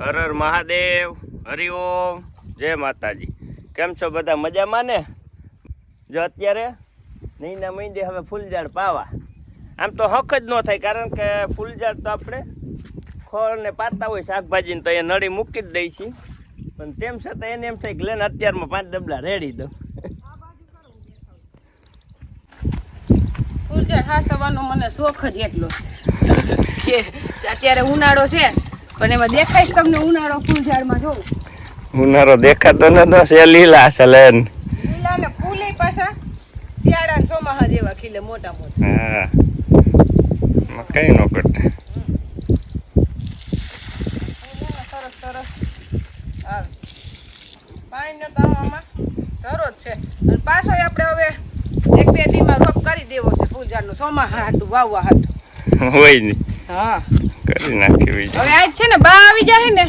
હર હર મહાદેવ હરિઓમ જય માતાજી. કેમ છો બધા? મજામાં ને? જો અત્યારે નહીંના મહિને હવે ફૂલઝાડ પાવા. આમ તો હક જ ન થાય, કારણ કે ફૂલઝાડ તો આપણે ખોળને પાતા હોય, શાકભાજીને તો એ નળી મૂકી જ દઈ છીએ પણ તેમ છતાં એને એમ થાય કે, લેને અત્યારમાં પાંચ ડબલા રેડી દઉં. ફૂલઝાડ હાસવાનો મને શોખ જ એટલો કે અત્યારે ઉનાળો છે પણ એમાં દેખાય છે તમને ઉનાળો ફૂલઝાડમાં જોઉં ઉનાળો દેખાતો નતો છે લીલા છે લેન લીલા ને ફૂલે પાછા શિયાળા ને ચોમાસા જેવા ખીલે મોટા મોટા. હા. મકાઈ નો કરતા સરસ સરસ. આવે પાણીનો તો આમાં ધરો છે. અને પાછો આપણે હવે એક બે દીમાં રોપ કરી દેવો છે ફૂલઝાડનું ચોમાસા હાટું વાવવા હાટું. હોય ને હા. કરી નાખી બીજું હવે આજ છે ને બા આવી જાય ને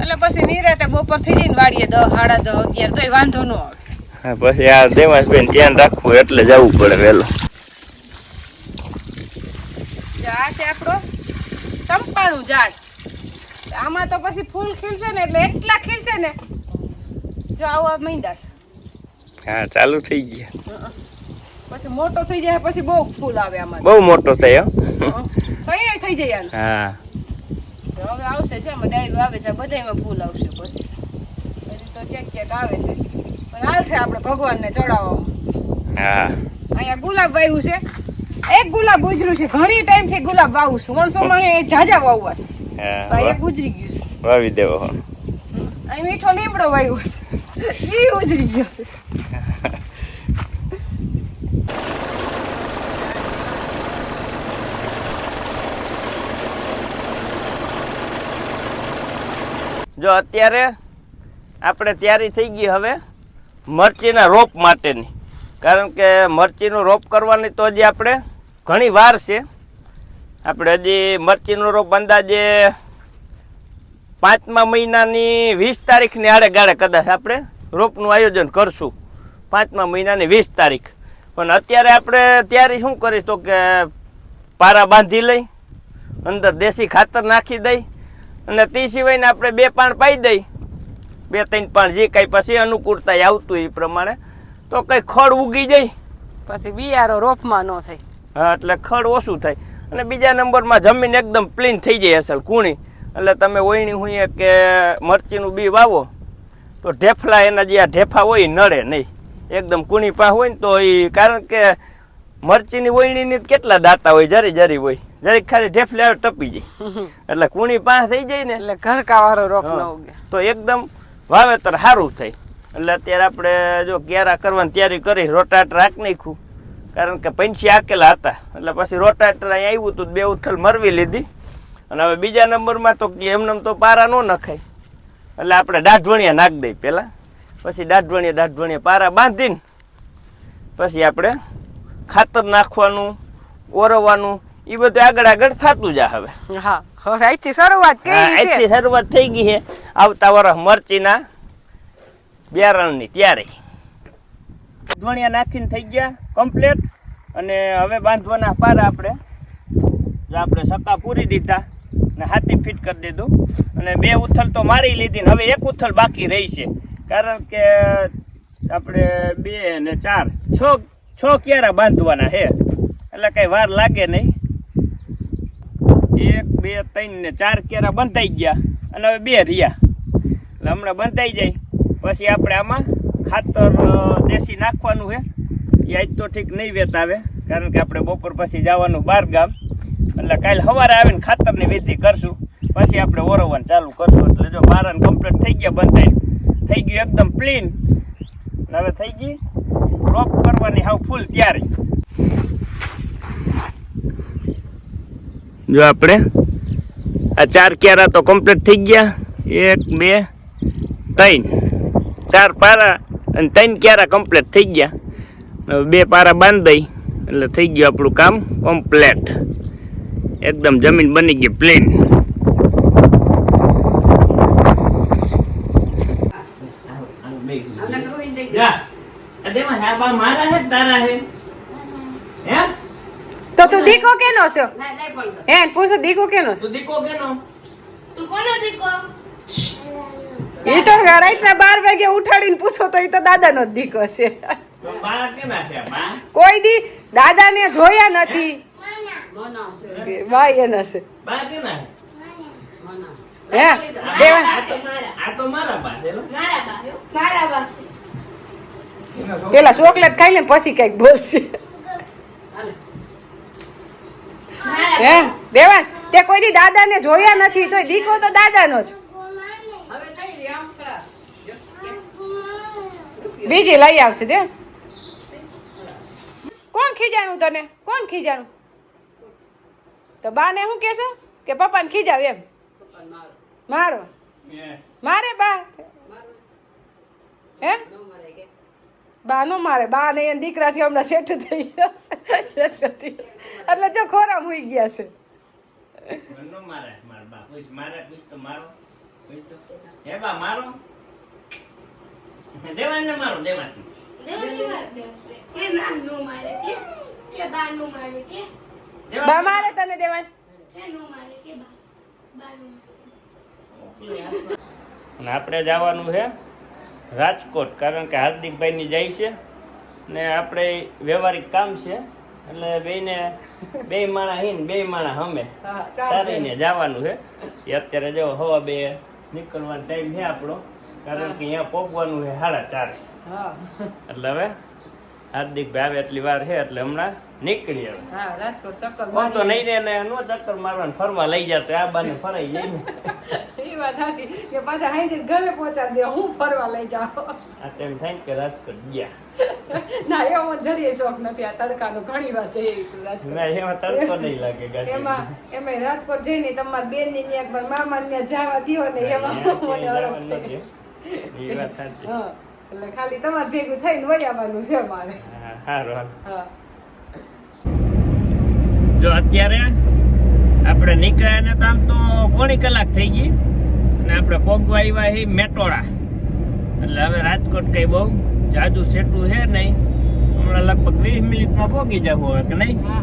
એટલે પછી નિરાતે બપોર થઈ જાય ને વાડીએ દસ સાડા દસ અગિયાર તોય વાંધો ન આવે. હા પછી આ દેવાસભાઈ ધ્યાન રાખવું એટલે જવું પડે વહેલો. આ છે આપણો ચંપાનું ઝાડ. આમાં તો પછી ફૂલ ખીલશે ને એટલે એટલા ખીલશે ને જો આવો મીંડા છે. હા ચાલુ થઈ ગયા. પછી મોટો થઈ જાય પછી બહુ ફૂલ આવે આમાં. બહુ મોટો થયો તૈયાર થઈ જાય. હા. હવે આવશે છે આમાં ડાયરું આવે છે બધાયમાં ફૂલ આવશે પછી. હજી તો ક્યાંક ક્યાંક આવે છે. પણ હાલશે આપણે ભગવાનને ચડાવવામાં હા. અહીંયા ગુલાબ વાવ્યું છે. એક ગુલાબ ઉજર્યું છે. ઘણી ટાઈમથી ગુલાબ વાવું છું. માણસોમાં એ જાજા વાવવા છે. એક ઉજરી ગયું છે. વાવી દેવો અહીં મીઠો લીમડો વાવ્યો છે. એ ઉજરી ગયો છે. જો અત્યારે આપણે તૈયારી થઈ ગઈ હવે મરચીના રોપ માટેની. કારણ કે મરચીનું રોપ કરવાની તો હજી આપણે ઘણી વાર છે. આપણે હજી મરચીનો રોપ અંદાજે પાંચમા મહિનાની વીસ તારીખની આડે ગાળે કદાચ આપણે રોપનું આયોજન કરશું. પાંચમા મહિનાની વીસ તારીખ. પણ અત્યારે આપણે તૈયારી શું કરીશ તો કે પારા બાંધી લઈ, અંદર દેશી ખાતર નાખી દઈ અને તે સિવાયને આપણે બે પાણ પાઈ દઈ. બે ત્રણ પાણ જે કાંઈ પછી અનુકૂળતા આવતું એ પ્રમાણે. તો કંઈ ખડ ઉગી જાય. પછી બિયારો રોપમાં ન થાય. હા એટલે ખડ ઓછું થાય. અને બીજા નંબરમાં જમીન એકદમ પ્લીન થઈ જાય અસલ કૂણી. એટલે તમે ઓયણી હોઈએ કે મરચીનું બી વાવો તો ઢેફલા એના જે આ ઢેફા હોય નડે નહીં. એકદમ કૂણી પા હોય ને તો એ કારણ કે મરચીની ઓયણીની જ કેટલા દાંતા હોય જરી જરી હોય. જરીક ખાલી ઢેફલે આવે ટપી જાય. એટલે કુણી પાસ થઈ જાય ને એટલે ઘરકા વાળો રોપ ન ઉગે. તો એકદમ વાવેતર સારું થાય. એટલે અત્યારે આપણે જો કેરા કરવાની તૈયારી કરી રોટાટ રાખ નાખ્યું. કારણ કે પંછી આકેલા હતા. એટલે પછી રોટાટર અહીં આવ્યું હતું બે ઉથલ મરવી લીધી. અને હવે બીજા નંબરમાં તો એમને તો પારા ન નખાય. એટલે આપણે દાઢવણિયા નાખ દઈ પહેલાં. પછી દાઢવણિયા દાઢવણિયા પારા બાંધીને પછી આપણે ખાતર નાખવાનું ઓરવવાનું એ બધું આગળ આગળ થતું જાય હવે. હા અહીંથી શરૂઆત કરી છે. શરૂઆત થઈ ગઈ છે. આવતા વર્ષ મરચીના બિયારણની ત્યારે. ધોણિયા નાખીને થઈ ગયા કમ્પ્લેટ અને હવે બાંધવાના પારા આપણે. જો આપણે સકા પૂરી દીધા અને હાથી ફિટ કરી દીધું. અને બે ઉથલ તો મારી લીધી ને હવે એક ઉથલ બાકી રહી છે. કારણ કે આપણે બે ને ચાર. છ છ ક્યારા બાંધવાના છે. એટલે કઈ વાર લાગે નહીં. બે, ત્રણ ને ચાર કેરા બંધાઈ ગયા અને હવે બે રહ્યા. એટલે હમણાં બંધાઈ જાય. પછી આપણે આમાં ખાતર દેશી નાખવાનું છે. એ આજ તો ઠીક નહીં વેત આવે, કારણ કે આપણે બપોર પછી જવાનું બાર ગામ. એટલે કાલે સવારે આવીને ખાતરની વિધિ કરશું. પછી આપણે ઓરવવાનું ચાલુ કરશું. એટલે જો મારાને કમ્પ્લીટ થઈ ગયા બંધાઈ. થઈ ગયું એકદમ ક્લીન હવે થઈ ગઈ રોપ કરવાની હાવ ફૂલ તૈયારી. જો આપણે આ ચાર ક્યારા તો કમ્પ્લીટ થઈ ગયા. એક બે ત્રણ. ચાર પારા અને ત્રણ ક્યારા કમ્પ્લીટ થઈ ગયા. બે પારા બાંધી એટલે થઈ ગયું આપણું કામ કમ્પ્લેટ એકદમ જમીન બની ગઈ પ્લેન મારા હે તારા હે? હે? તો તું દીકો કેનો છો? હે પૂછો દીકો કેનો છો? તું દીકો કેનો? તું કોનો દીકો? એ તો રાતના બાર વાગે ઉઠાડીને પૂછો તો એ તો દાદાનો જ દીકો છે. તો બા કેના છે બા? કોઈ દી દાદાને જોયા નથી. ભાઈ એના છે. હે દેવા. આ તો મારા બા મારા બા છે પેલા ચોકલેટ ખાઈ લે પછી કંઈક બોલશે મારા હે? દેવાસ તે કોઈ દી દાદાને જોયા નથી તો દીકરો તો દાદાનો જ. બીજી લઈ આવશે દેસ કોણ ખીજાણું તને? કોણ ખીજાણું? તો બાને શું કહેશે કે પપ્પાને ખીજાવ એમ? મારો. મારે? બા? હે? બા નો મારે બા ને એના દીકરાથી હમણાં સેટ થઈ ગયા. શેઠ થઈ ગયા. એટલે જો ખોરા મૂઈ ગયા છે. મારે માર બા. મારે પૂછ તો મારો. પૂછ તો હે બા મારો? દેવાને મારો દેવાને દેવસી મારે કે ના નો મારે કે? કે બા નો મારે કે? દેવા બા મારે તને દેવાશ કે નો મારે કે બા? બા નો મારે. અને આપણે જવાનું છે. રાજકોટ કારણ કે હાર્દિકભાઈની જાય છે ને આપણે વ્યવહારિક કામ છે. એટલે બેને બે માણા હિન બે માણા હમે. તારીને જવાનું છે. એ અત્યારે જો હવા બે નીકળવાનો ટાઈમ છે આપણો. કારણ કે અહીંયા પહોંચવાનું છે સાડા ચારે. એટલે હવે હાર્દિકભાઈ ભાવે એટલી વાર છે એટલે હમણાં નીકળી હવે હા રાજકોટ ચક્કર હું તો નહીં રે ને નો ચક્કર મારવાનું ફરવા લઈ જતો આ બાને ફરાઈ જાય ને. એ વાત સાચી કે પાછા હાઈ ઘરે પહોંચાડી દે હું ફરવા લઈ જાઉં. આ ટાઈમ થાય કે રાજકોટ ગયા. ના એવો જરીએ શોખ નથી આ તડકાનો ઘણી વાર જઈએ રાજકોટ. ના એમાં તડકો નહીં લાગે એમાં એમાં રાજકોટ જઈને તમારા બેનની એકવાર મામા ને જવા દ્યો ને એમાં મને હરખ થઈ. એ વાત સાચી. હા. એટલે ખાલી તમારે ભેગું થઈને વહી આવવાનું છે મારે. હા, હા. જો અત્યારે આપણે નીકળ્યા ને આમ તો પોણી કલાક થઈ ગઈ. અને આપણે પોગવા આવ્યા છે મેટોડા એટલે હવે રાજકોટ કઈ બહુ જાજુ સેટું છે નહીં. હમણાં લગભગ વીસ મિનિટમાં પોગી જવું હવે કે નહીં? હા.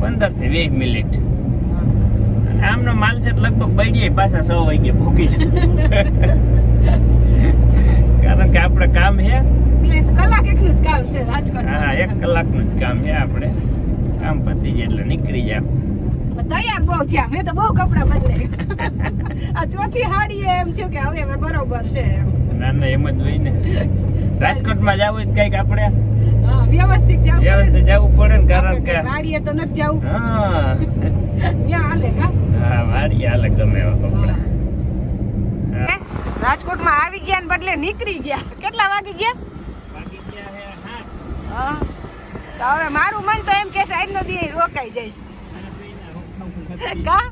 પંદરથી વીસ મિનિટ. આમનો માલ છે લગભગ બળીએ પાછા સો વાગે પોગી જાય કારણ કે આપણે કામ છે એટલે કલાક એકનું જ કામ છે રાજકોટ હા એક કલાકનું જ કામ છે આપણે. કામ પતી જાય એટલે નીકળી જાવ તૈયાર બહુ થયા. મેં તો બહુ કપડા બદલે આ ચોથી હાડી એમ થયું કે હવે હવે બરોબર છે ના ના એમ જ હોય ને. રાજકોટમાં જવું હોય કંઈક આપણે? હા વ્યવસ્થિત જાવ વ્યવસ્થિત જવું પડે ને કારણ કે ગાડીએ તો નથી જવું. હા. ત્યાં હાલે કા? હા વાડી હાલે ગમે એવા કપડા હા. રાજકોટમાં બદલે નીકળી ગયા. કેટલા વાગી ગયા? તો હવે મારું મન તો એમ કે છે આજનો દી રોકાઈ જાય. કા?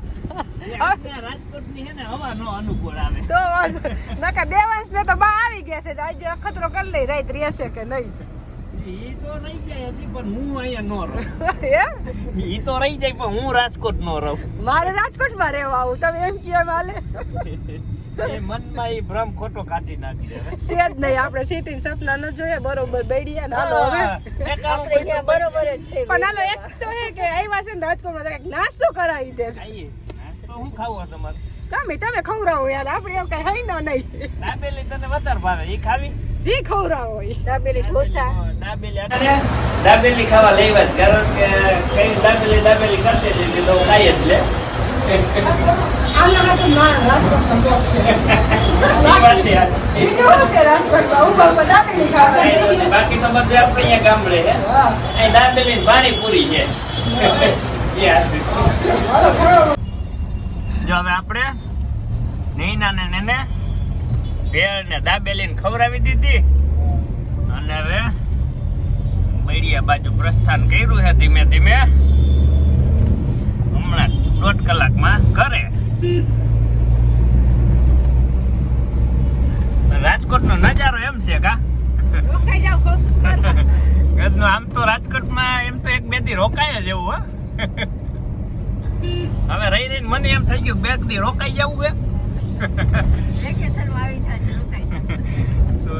તો દેવાંશ ને તો બા આવી ગયા છે આજે અખતરો કરી લઈ રાત રહેશે કે નહીં? ઈ તો રહી જાય હજી પણ હું અહીંયા નો રહું. ઈ તો રહી જાય પણ હું રાજકોટ નો રહું. મારે રાજકોટમાં રહેવા આવું તમે એમ કહો હાલે. એ મનમાં એ ભ્રમ ખોટો કાઢી નાખી દે છે જ નહીં આપણે સિટી સપના ન જોઈએ બરોબર બેડીયા ને હાલો હવે. બરોબર પણ હાલો એક તો હે કે આવ્યા છે ને રાજકોટમાં તો એક નાસ્તો કરાવી દે. છે તો હું ખાવું તમારે? ગમે તમે ખવડાવો યાર આપણે એવું કઈ હઈ ન નહીં. દાબેલી તને વધારે ભાવે એ ખાવી? જી ખવડાવો ઈ. દાબેલી ઢોસા. દાબેલી દાબેલી ખાવા લેવા જ કારણ કે કઈ દાબેલી દાબેલી કરતી લીધી તો ખાઈ જ લે. બાકી તો બધે આપણે ગામડે દાબેલી પાણીપુરી છે. જો હવે આપણે નૈના ને ને દાબેલી ને ખવડાવી દીધી. અને હવે મળ્યા બાજુ પ્રસ્થાન કર્યું છે ધીમે ધીમે. હમણાં દોઢ કલાકમાં ઘરે. રાજકોટ નો નજારો એમ છે કા? ગજનો આમ તો રાજકોટમાં એમ તો એક બે દી રોકાય જ એવું હો. હવે રહી રહીને મને એમ થઈ ગયું બે દી રોકાઈ જવું હે વેકેશન આવી જાય રોકાઈ તો.